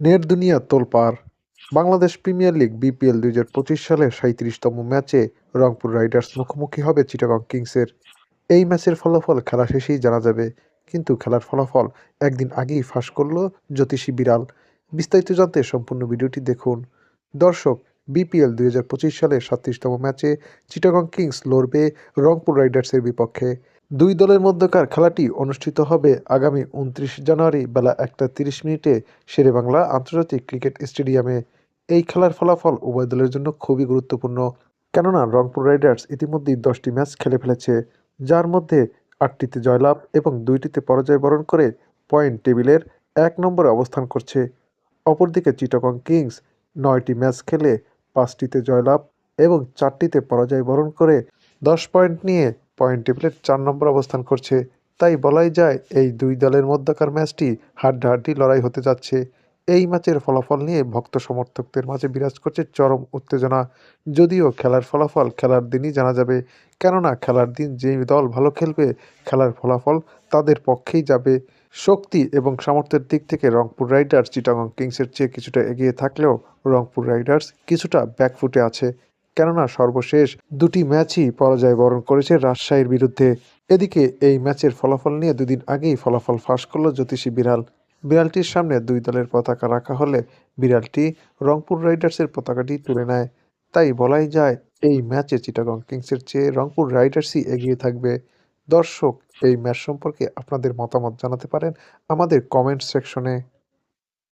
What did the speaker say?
Net দুনিয়া তোলপাড়। Bangladesh premier league BPL দুই হাজার পঁচিশ সালের সাঁত্রিশতম ম্যাচে রংপুর রাইডার্স মুখোমুখি হবে চিটাগং কিংসের। এই ম্যাচের ফলাফল খেলা শেষেই জানা যাবে, কিন্তু খেলার ফলাফল একদিন আগেই ফাঁস করল জ্যোতিষী বিড়াল। বিস্তারিত জানতে সম্পূর্ণ ভিডিওটি দেখুন। দর্শক, বিপিএল দুই হাজার পঁচিশ সালের সাতত্রিশতম ম্যাচে চিটাগং কিংস লড়বে রংপুর রাইডার্সের বিপক্ষে। দুই দলের মধ্যকার খেলাটি অনুষ্ঠিত হবে আগামী উনত্রিশ জানুয়ারি বেলা একটা তিরিশ মিনিটে শেরেবাংলা আন্তর্জাতিক ক্রিকেট স্টেডিয়ামে। এই খেলার ফলাফল উভয় দলের জন্য খুবই গুরুত্বপূর্ণ, কেননা রংপুর রাইডার্স ইতিমধ্যেই দশটি ম্যাচ খেলে ফেলেছে, যার মধ্যে আটটিতে জয়লাভ এবং দুইটিতে পরাজয় বরণ করে পয়েন্ট টেবিলের এক নম্বরে অবস্থান করছে। অপরদিকে চিটাগং কিংস নয়টি ম্যাচ খেলে পাঁচটিতে জয়লাভ এবং চারটিতে পরাজয় বরণ করে দশ পয়েন্ট নিয়ে পয়েন্ট টেবিলের চার নম্বর অবস্থান করছে। তাই বলাই যায়, এই দুই দলের মধ্যকার ম্যাচটি হাড্ডাহাড্ডি লড়াই হতে যাচ্ছে। এই ম্যাচের ফলাফল নিয়ে ভক্ত সমর্থকদের মাঝে বিরাজ করছে চরম উত্তেজনা। যদিও খেলার ফলাফল খেলার দিনই জানা যাবে, কেননা খেলার দিন যেই দল ভালো খেলবে, খেলার ফলাফল তাদের পক্ষেই যাবে। শক্তি এবং সামর্থ্যের দিক থেকে রংপুর রাইডার্স, চিটাগং কিংসের চেয়ে কিছুটা এগিয়ে থাকলেও রংপুর রাইডার্স কিছুটা ব্যাকফুটে আছে। কেননা সর্বশেষ দুটি ম্যাচই পরাজয় বরণ করেছে রাজশাহীর বিরুদ্ধে। এদিকে এই ম্যাচের ফলাফল নিয়ে দুদিন আগেই ফলাফল ফাঁস করল জ্যোতিষী বিড়াল। বিড়ালটির সামনে দুই দলের পতাকা রাখা হলে বিড়ালটি রংপুর রাইডার্সের পতাকাটি তুলে নেয়। তাই বলাই যায়, এই ম্যাচে চিটাগং কিংসের চেয়ে রংপুর রাইডার্সই এগিয়ে থাকবে। দর্শক, এই ম্যাচ সম্পর্কে আপনাদের মতামত জানাতে পারেন আমাদের কমেন্ট সেকশনে।